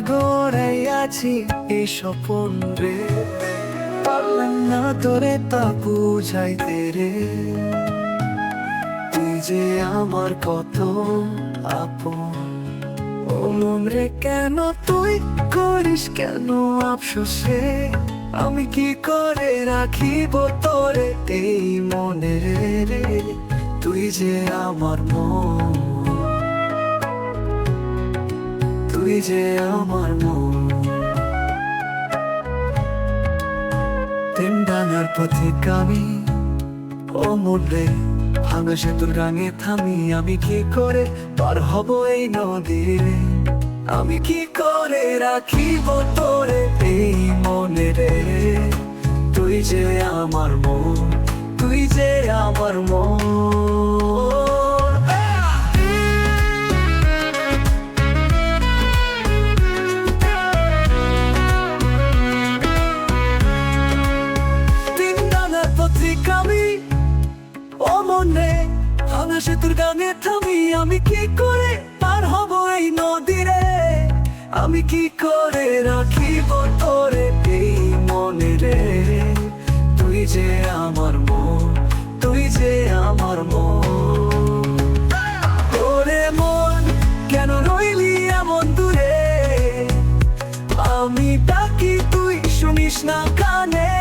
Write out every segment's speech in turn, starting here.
গড়াই আছি, এই স্বপন রে। পারলাম না তোরে তা বুঝাইতে রে। তুই যে আমার কত আপন। ও মন রে, কেন তুই করিস কেন আফসোসে? আমি কি করে রাখিব তোরে এই মনে রে? তুই যে আমার মন। তুই যে আমার মন। তিন ডানার পথিক আমি ও মনে ভাঙা সেতুর গাঙে থামি। আমি কি করে পার হব এই নদীরে আমি কি করে রাখিব তোরে এই মনে রে? তুই যে আমার মন, তুই যে আমার মন। ভাঙা সেতুর গানে থামি, আমি কি করে পার হব এই নদীরে? আমি কি করে রাখিব তোরে এই মনে রে তুই যে আমার মন, তুই যে আমার মন। ওরে মন কেন রইলি এমন দূরে? আমি ডাকি তুই শুনিস না কানে।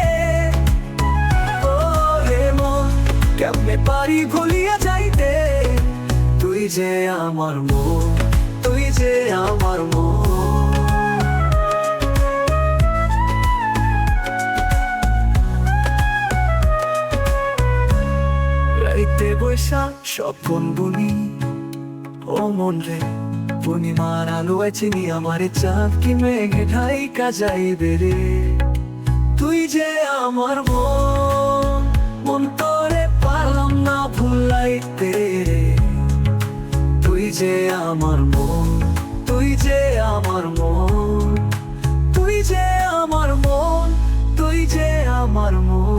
মন কেমনে পারি ভুলিয়া তুই যে আমার মন, তুই যে আমার মন। রাইতে বৈশা স্বপন বুনি, ও মন রে, পূর্ণিমার আলো চিনি আমার চাঁদ, কি মেঘে ঢাইকা যাইবে রে। তুই যে আমার মন মন তো যে আমার মন, তুই যে আমার মন, তুই যে আমার মন, তুই যে আমার মন।